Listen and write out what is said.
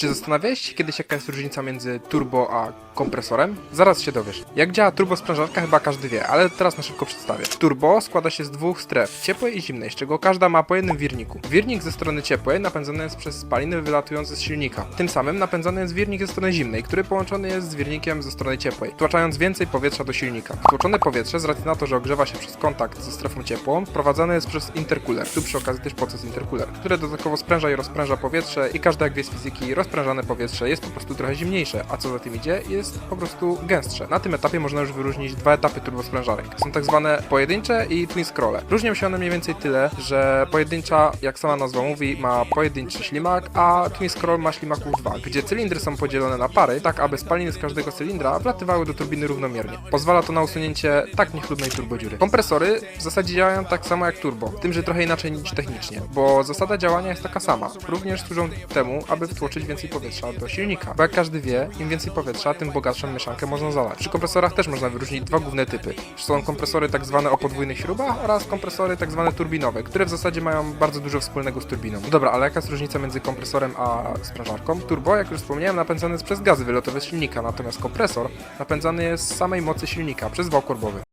Czy zastanawiałeś się kiedyś jaka jest różnica między turbo a kompresorem? Zaraz się dowiesz. Jak działa turbo sprężarka chyba każdy wie, ale teraz na szybko przedstawię. Turbo składa się z dwóch stref, ciepłej i zimnej, z czego każda ma po jednym wirniku. Wirnik ze strony ciepłej napędzany jest przez spaliny wylatujące z silnika. Tym samym napędzany jest wirnik ze strony zimnej, który połączony jest z wirnikiem ze strony ciepłej, wtłaczając więcej powietrza do silnika. Wtłoczone powietrze z racji na to, że ogrzewa się przez kontakt ze strefą ciepłą, wprowadzane jest przez intercooler, tu przy okazji też proces intercooler, który dodatkowo spręża i rozpręża powietrze i każdy jak wie z fizyki rozprężane powietrze jest po prostu trochę zimniejsze, a co za tym idzie jest po prostu gęstsze. Na tym etapie można już wyróżnić dwa etapy turbosprężarek. Są tak zwane pojedyncze i twin scrolle. Różnią się one mniej więcej tyle, że pojedyncza, jak sama nazwa mówi, ma pojedynczy ślimak, a twin scroll ma ślimaków dwa, gdzie cylindry są podzielone na pary, tak aby spaliny z każdego cylindra wlatywały do turbiny równomiernie. Pozwala to na usunięcie tak niechlubnej turbodziury. Kompresory w zasadzie działają tak samo jak turbo, tym, że trochę inaczej niż technicznie, bo zasada działania jest taka sama. Również służą temu, aby wtłoczyć więcej powietrza do silnika. Bo jak każdy wie, im więcej powietrza, tym bogatszą mieszankę można zalać. Przy kompresorach też można wyróżnić dwa główne typy. Są kompresory tak zwane o podwójnych śrubach oraz kompresory tak zwane turbinowe, które w zasadzie mają bardzo dużo wspólnego z turbiną. No dobra, ale jaka jest różnica między kompresorem a sprężarką? Turbo, jak już wspomniałem, napędzany jest przez gazy wylotowe z silnika, natomiast kompresor napędzany jest z samej mocy silnika, przez wał korbowy.